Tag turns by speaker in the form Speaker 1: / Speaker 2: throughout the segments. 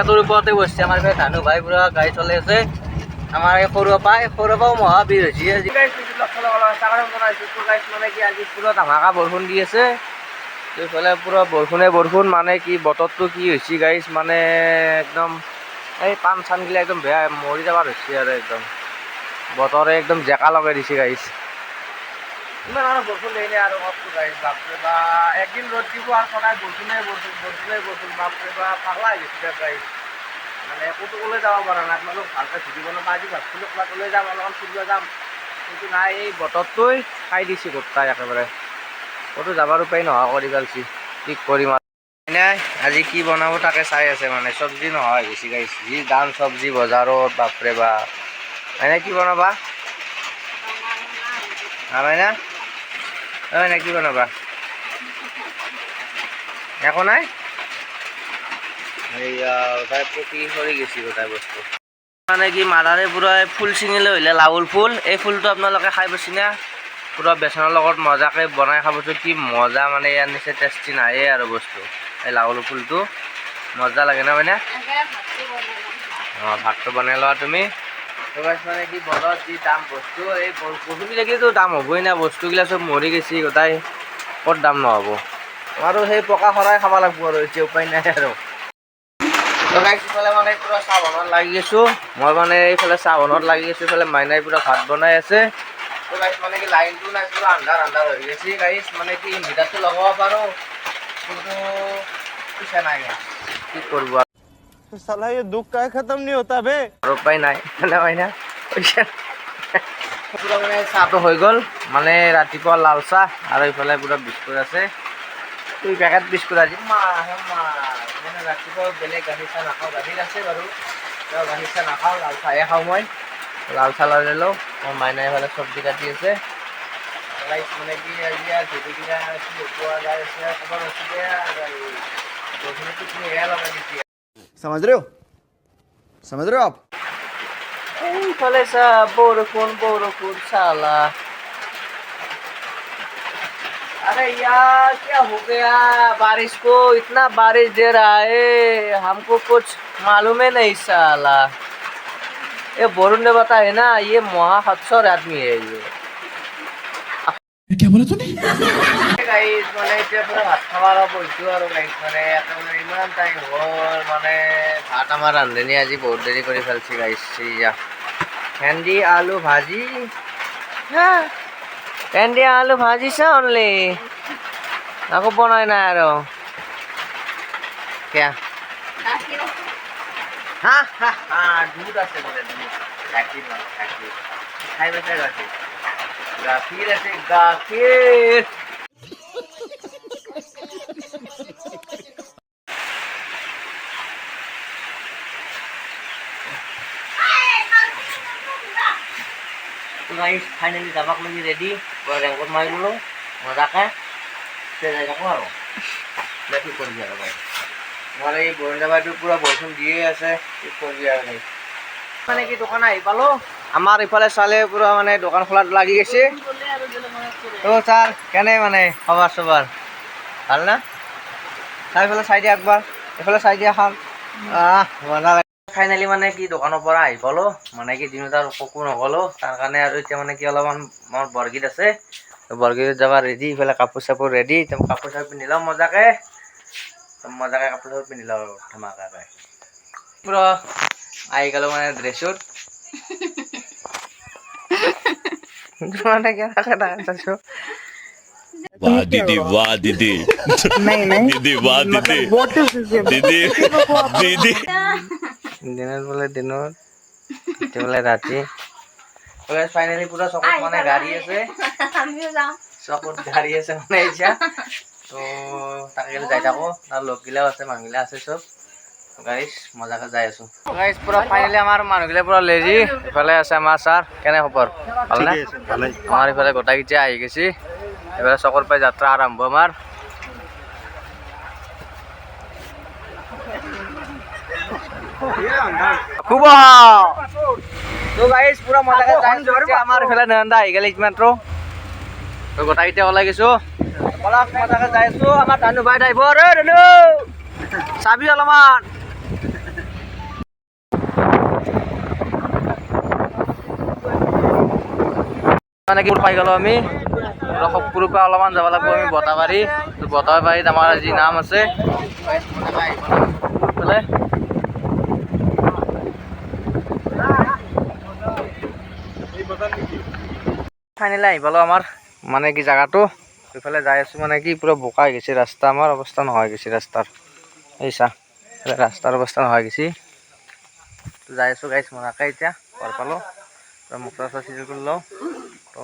Speaker 1: পেটৰ ওপৰতে বসছে। আমাৰ এইফালে ধানু ভাই পুৰা গাড়ী চলাই আছে। আমাৰ এই সৰুৰ পৰা এই সৰুৰ পৰাও মহাবীৰ হৈছে। মানে কি আজি পুৰা ধামাকা বৰষুণ দি আছে। এইফালে পুৰা বৰষুণে বৰষুণ। মানে কি বতৰটো কি হৈছে গাইছ মানে একদম এই পাণ চানগিলা একদম বেয়া। মৰি যাবাৰ হৈছে আৰু একদম। বতৰে একদম জেকা লগাই দিছে গাইছ ইমান আৰু বৰষুণ দিলে আৰু কওকচোন গাইছ বাপৰে বা। একদিন ৰ'দ দিব আৰু সদায় বৰষুণে বৰষুণ বৰষুণে বৰষুণ, বাপৰে বা। পাগলা হৈ গৈছে গাইছ মানে ক'তো ওলাই যাব পৰা নাই, আপোনালোক ভালকৈ ভিডিঅ' বনাব আজি ভাবছিলোঁ ক'ৰবাত ওলাই যাম, অলপমান ফুৰিব যাম। কিন্তু নাই, এই বতৰটোৱে খাই দিছে গোটাই একেবাৰে। ক'তো যাবৰ উপায় নোহোৱা কৰি পেলাইছি, কি কৰিম নাই আজি কি বনাব তাকে চাই আছে মানে চব্জি নোহোৱা হৈ গৈছে গাইছ যি দাম চব্জি বজাৰত, বাপৰে বা। এনে কি বনাবা? হয় না হয় না কি বনাবা? একো নাই এইয়া তাই পকি সৰি গৈছে গোটাই বস্তু। মানে কি মাদাৰে পুৰা ফুল ছিঙিলে হ'লে লাউল ফুল। এই ফুলটো আপোনালোকে খাই পাইছে না? পুৰা বেচনৰ লগত মজাকৈ বনাই খাবচোন কি মজা মানে ইয়াৰ নিচিনা টেষ্টি নায়ে আৰু বস্তু। এই লাউল ফুলটো। মজা লাগে না মানে অঁ ভাতটো বনাই লোৱা তুমি। তো মানে যি দাম বস্তু? এই ব- বস্তুবিলাকেতো দাম হ'বই না বস্তুবিলাক চব মৰি গৈছে, গোটাই ক'ত দাম নহ'ব। আৰু সেই পকা শৰাই খাব লাগিব আৰু, এতিয়া উপায় নাই আৰু। মানে চাহ বনোৱাত লাগি আছোঁ। মই মানে এইফালে চাহ বনোৱাত লাগি আছোঁ, ইফালে মাইনাই পুৰা ভাত বনাই আছে। গাইছ মানে কি লাইনটো নাই, পুৰা আন্ধাৰ আন্ধাৰ হৈ গৈছে। গাইছ মানে কি ইনভাৰ্টাৰটো লগাব পাৰোঁ, কিন্তু পইচা নাই। কি কৰিব আৰু
Speaker 2: साला ये दुख का खत्म नहीं होता बे
Speaker 1: আৰু উপায় নাই মানে মাইনা পইচা পুৰা মানে চাহটো হৈ গ'ল মানে ৰাতিপুৱা লাল চাহ আৰু এইফালে পুৰা বিস্কুট আছে দুই পেকেট বিস্কুট আজি মা হে মা মানে ৰাতিপুৱা বেলেগ গাখীৰ চাহ নাখাওঁ গাখীৰ আছে বাৰু তেওঁ গাখীৰ চাহ নাখাওঁ লাল চাহে খাওঁ মই লাল চাহ লৈ লওঁ মোৰ মাইনাই এইফালে চব্জি কাটি আছে ৰাইচ মানে কি আজি আৰু ধুতিকিনা কি পোৱা যায় আছে খবৰ আছিলে
Speaker 2: समझ रहे हो? समझ रहे हो आप?
Speaker 1: अरे यार, क्या हो गया? बारिश को इतना बारिश दे रहा है। हमको कुछ मालूम है नहीं, साला। ये बोरुन ने बताया ना, ये महाक्षर आदमी है ये।
Speaker 3: क्या बोला तूने
Speaker 1: গাইজ মানে এতিয়া পুৰা ভাত খাব আৰু বহিছোঁ আৰু গাইজ মানে একেবাৰে ইমান টাইম হ'ল মানে ভাত আমাৰ ৰান্ধনী আজি বহুত দেৰি কৰি পেলাইছে গাইজ এয়া ভেন্দি আলু ভাজি হা ভেন্দি আলু ভাজিছে অনলি আকৌ বনাই নাই আৰু কিয়া হা হা হা দুধ আছে বোলে দুধ গাখীৰ মানে গাখীৰ খাই পাইছে গাখীৰ গাখীৰ আছে গাখীৰ তো গাইজ ফাইনেলি যাবাক লাগি ৰেডি পুৰা ৰেংকত মাৰি ল'লোঁ, মজাকৈ। তেতিয়া যাই থাকোঁ আৰু। দে কি কৰিবি আৰু গাইজ নহ'লে এই বাইদেউ পূৰা বৰষুণ দিয়ে আছে। কি কৰিবি আৰু গাইজ মানে কি দোকান আহি পালোঁ? আমাৰ ইফালে চালে পূৰা মানে দোকান খোলাত লাগি গৈছে। তো ছাৰ, কেনে মানে খবৰ চবৰ? ভালো না? চাই এইফালে চাই দিয়া একবাৰ এইফালে চাই দিয়া খাম মজা ফাইনেলি মানে কি দোকানৰ পৰা আহি পালোঁ। মানে কি দিনত আৰু ককো নগ'লোঁ। তাৰ কাৰণে আৰু এতিয়া মানে কি অলপমান মোৰ বৰগীত আছে। বৰগীত যাব ৰেডি ইফালে কাপোৰ চাপোৰ ৰেডি তো কাপোৰ চাপোৰ পিন্ধি লওঁ মজাকৈ। মজাকৈ কাপোৰ চাপোৰ পিন্ধি লওঁ ধমাকাকৈ। পুৰা আহি গ'লোঁ মানে ড্ৰেছত মানে কেনেকৈ চাইছোঁ
Speaker 3: वाह दीदी वाह दीदी
Speaker 4: नहीं नहीं
Speaker 3: दीदी वाह दीदी
Speaker 4: what is this
Speaker 3: दीदी दीदी
Speaker 1: দিনত বোলে দিনত ৰাতি বোলে ৰাতি ফাইনেলি পুৰা চকত মানে গাড়ী আছে চকত গাড়ী আছে মানে এতিয়া তো তাকে যাই থাকোঁ তাৰ লগগিলাও আছে মানুহগিলা আছে যাই আছোঁ। পুৰা ফাইনেলি আমাৰ মানুহগিলা পুৰা লেজি ইফালে আছে আমাৰ ছাৰ কেনে খবৰ? আমাৰ ইফালে গোটাইকেইটা আহি গৈছে। এইফালে চকৰ পৰাই যাত্ৰা আৰম্ভ আমাৰ। খুব তো গাইজ পুৰা মজাকে যাই আমাৰ ইফালে নয়নদা আহি গ'লে মাত্ৰ তো গোটাইকেইটা ওলাই গৈছোঁ। অলপ যাই আছো। আমাৰ ধানু ভাই ড্ৰাইভৰ ঐ ধানু চাবি অলপমান। মানে কি পাই গ'লো আমি? সপুৰৰ পৰা অলপমান যাব লাগিব আমি বতাবাৰী বতাবাৰীত আমাৰ যি নাম আছে। ফাইনেলি আহি পালোঁ আমাৰ মানে কি জাগাটো? এইফালে যাই আছো মানে কি, পুৰা বোকা হৈ গৈছে। ৰাস্তা আমাৰ অৱস্থা নহয় গৈছে, ৰাস্তাৰ। এই চা ৰাস্তাৰ অৱস্থা নহয় গৈছে। যাই আছোঁ গাইছ মনাকে এতিয়া ঘৰ পালোঁ। তো মুখ চুখ চিজিল কৰি লওঁ। তো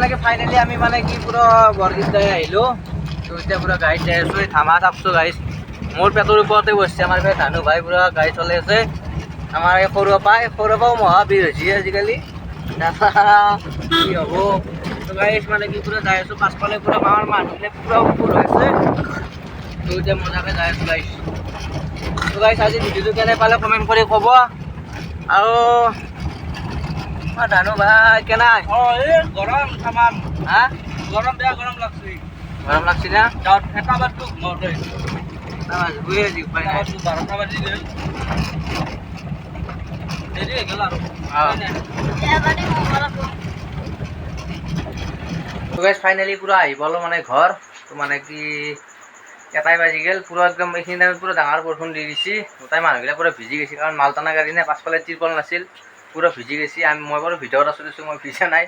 Speaker 1: লাগে ফাইনেলি আমি মানে কি পুরো বৰগীত গাই আহিলো। তো এতিয়া পুরো গাড়ীত যাই আছো ধামা চাপছো গাড়ীত মোৰ পেটৰ ওপৰতে বসছে আমাৰ এই ধানু ভাই পুৰা গাড়ী চলাই আছে। আমাৰ এই সৰুৰ পৰা এই সৰুৰ পৰাও মহাবীৰ হৈছে আজিকালি। কি হ'ব? তো মানে কি পুৰা যাই আছো, পাছফালে পুৰা আমাৰ মানুহবিলাক পুৰা ওপৰ হৈ আছে। তো এতিয়া মজাকে যাই আছো গাড়ীত তো গাড়ীত আজি ভিডিঅ'টো কেনে পালে কমেণ্ট কৰি ক'ব। আৰু ধানু ভাই কেনে
Speaker 5: গৰম তামাম
Speaker 1: হা?
Speaker 5: গৰম বেয়া গৰম লাগছে।
Speaker 1: গৰম লাগছে না?
Speaker 5: এটা বাজি গ'ল। আৰু।
Speaker 1: তো গাইজ ফাইনেলি পুৰা আহি পালোঁ মানে ঘৰ। তো মানে কি এটাই বাজি গ'ল। পুৰা একদম এইখিনি টাইমত পুৰা ডাঙৰ বৰষুণ দি দিছে। গোটাই মানুহবিলাক পুৰা ভিজি গৈছে। কাৰণ মালটানা গাড়ী নে পাছফালে তিৰপল নাছিল। পুৰা ভিজি গৈছে। আমি মই বাৰু ভিতৰত আছোঁ দিছোঁ, মই ভিজা নাই।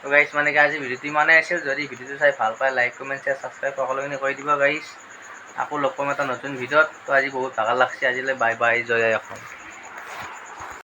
Speaker 1: তো গাইজ মানে কি আজি ভিডিঅ'টো ইমানেই আছিল। যদি ভিডিঅ'টো চাই ভালো পায় লাইক কমেণ্ট শ্বেয়াৰ ছাবস্ক্ৰাইব সকলোখিনি কৰি দিব গাইজ আকৌ লগ পাম এটা নতুন ভিডিঅ'ত। তো আজি বহুত ভাগৰ লাগছে। আজিলৈ বাই বাই জয় অসম।